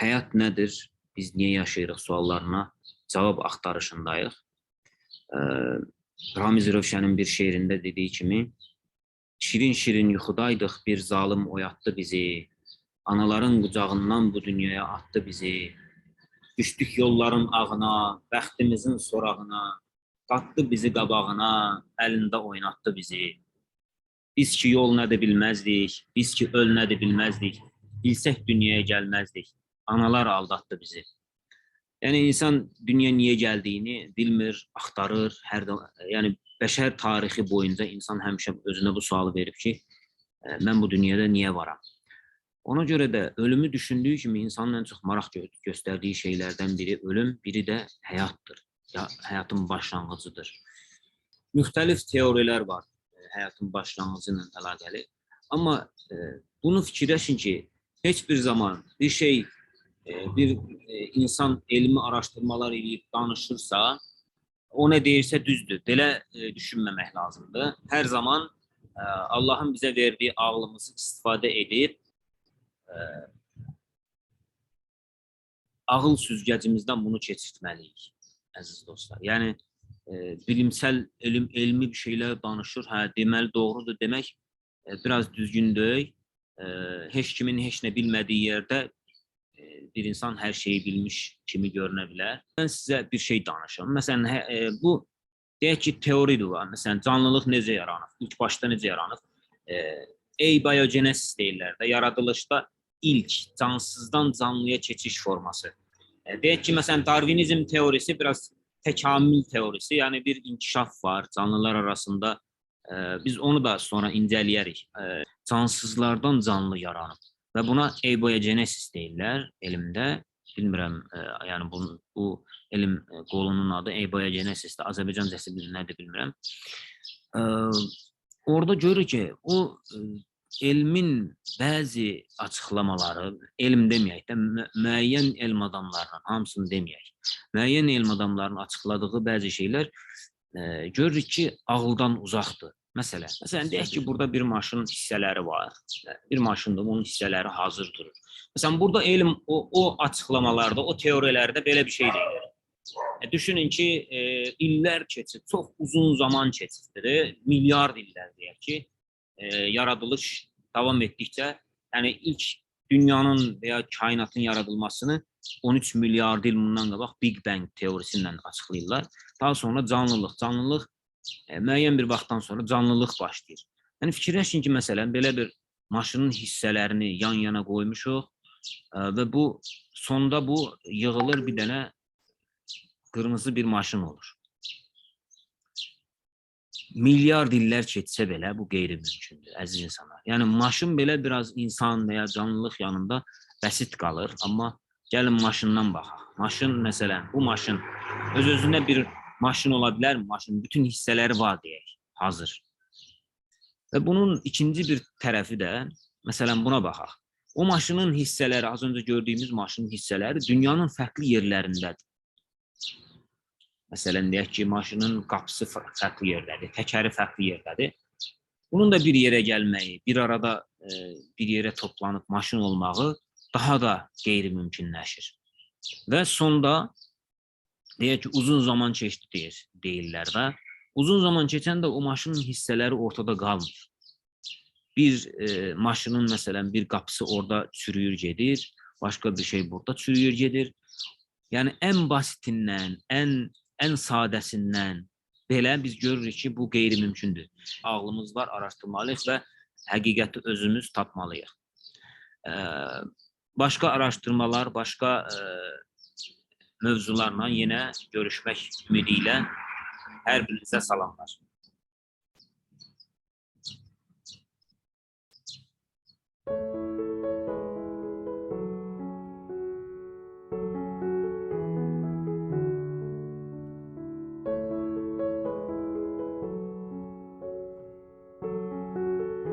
həyat nədir, biz niyə yaşayırıq suallarına cavab axtarışındayıq. Ramiz Rövşənin bir şeirində dediyi kimi, şirin-şirin yuxudaydıq, bir zalim oyatdı bizi, anaların qucağından bu dünyaya atdı bizi, düşdük yolların ağına, bəxtimizin sorağına, qatdı bizi qabağına, əlində oynatdı bizi. Biz ki yol nədir bilməzdik, biz ki öl nədir bilməzdik, bilsək dünyaya gəlməzdik, analar aldatdı bizi. Yəni insan dünya niyə gəldiyini bilmir, axtarır, hər yəni bəşər tarixi boyunca insan həmişə özünə bu sualı verib ki, mən bu dünyada niyə varam? Ona görə də ölümü düşündüyü kimi insanın ən çox maraq gö göstərdiyi şeylərdən biri ölüm, biri də həyatdır. Ya həyatın başlanğıcıdır. Müxtəlif teorilər var e, həyatın başlanğıcı ilə əlaqəli. Amma e, bunu fikirləşin ki, heç bir zaman bir şey bir e, insan elmi araşdırmalar edib danışırsa, o nə deyirsə düzdür. Belə e, düşünməmək lazımdır. Hər zaman e, Allahın bizə verdiyi ağlımızı istifadə edib ağıl süzgəcimizdən bunu keçirtməliyik, əziz dostlar. Yəni bilimsel elm elmi bir şeylər danışır, hə deməli doğrudur demək biraz düzgün deyil. E, heç kimin heç nə bilmədiyi yerdə bir insan hər şeyi bilmiş kimi görünə bilər. Mən sizə bir şey danışım. Məsələn, hə, e, bu deyək ki, teoridir var. Məsələn, canlılıq necə yaranır? İlk başda necə yaranır? E, abiogenesis deyirlər də, yaradılışda ilk cansızdan canlıya keçiş forması. E, deyək ki, məsələn, Darwinizm teorisi biraz təkamül teorisi, yəni bir inkişaf var canlılar arasında. E, biz onu da sonra incələyərik. E, cansızlardan canlı yaranıb və buna abiogenesis deyirlər elmdə. Bilmirəm, e, yəni bu bu elm e, qolunun adı abiogenesisdir. Azərbaycancası bir nədir bilmirəm. E, orada görürük ki, o e, elmin bəzi açıqlamaları, elm deməyək də, mü müəyyən elm adamlarının, hamısını deməyək, müəyyən elm adamlarının açıqladığı bəzi şeylər e, görürük ki, ağıldan uzaqdır. Məsələn, məsələn deyək ki, burada bir maşının hissələri var. Bir maşında onun hissələri hazır durur. Məsələn, burada elm o, o açıqlamalarda, o teoriyalarda belə bir şey deyilir. E, düşünün ki, e, illər keçir, çox uzun zaman keçir, milyard illər deyək ki, e, yaradılış davam etdikcə, yəni ilk dünyanın veya kainatın yaradılmasını 13 milyard il bundan qabaq Big Bang teorisi ilə açıqlayırlar. Daha sonra canlılıq, canlılıq müəyyən bir vaxtdan sonra canlılıq başlayır. Yəni fikirləşin ki, məsələn, belə bir maşının hissələrini yan-yana qoymuşuq e, və bu sonda bu yığılır bir dənə qırmızı bir maşın olur. Milyard illər keçsə belə bu qeyri-mümkündür, əziz insanlar. Yəni maşın belə biraz insan və ya canlılıq yanında bəsit qalır, amma gəlin maşından baxaq. Maşın məsələn, bu maşın öz-özünə bir maşın ola bilərmi? Maşının bütün hissələri var deyək, hazır. Və bunun ikinci bir tərəfi də, məsələn buna baxaq. O maşının hissələri, az öncə gördüyümüz maşının hissələri dünyanın fərqli yerlərindədir. Məsələn, deyək ki, maşının qapısı fə- fərqli yerdədir, təkəri fərqli yerdədir. Bunun da bir yerə gəlməyi, bir arada e, bir yerə toplanıb maşın olmağı daha da qeyri-mümkünləşir. Və sonda deyək ki, uzun zaman keçdi deyir, deyirlər də. Uzun zaman keçəndə o maşının hissələri ortada qalmır. Bir e, maşının məsələn bir qapısı orada çürüyür gedir, başqa bir şey burada çürüyür gedir. Yəni ən basitindən, ən ən sadəsindən belə biz görürük ki, bu qeyri-mümkündür. Ağlımız var, araşdırmalıyıq və həqiqəti özümüz tapmalıyıq. Ə, başqa araşdırmalar, başqa ə, mövzularla yenə görüşmək ümidi ilə hər birinizə salamlar.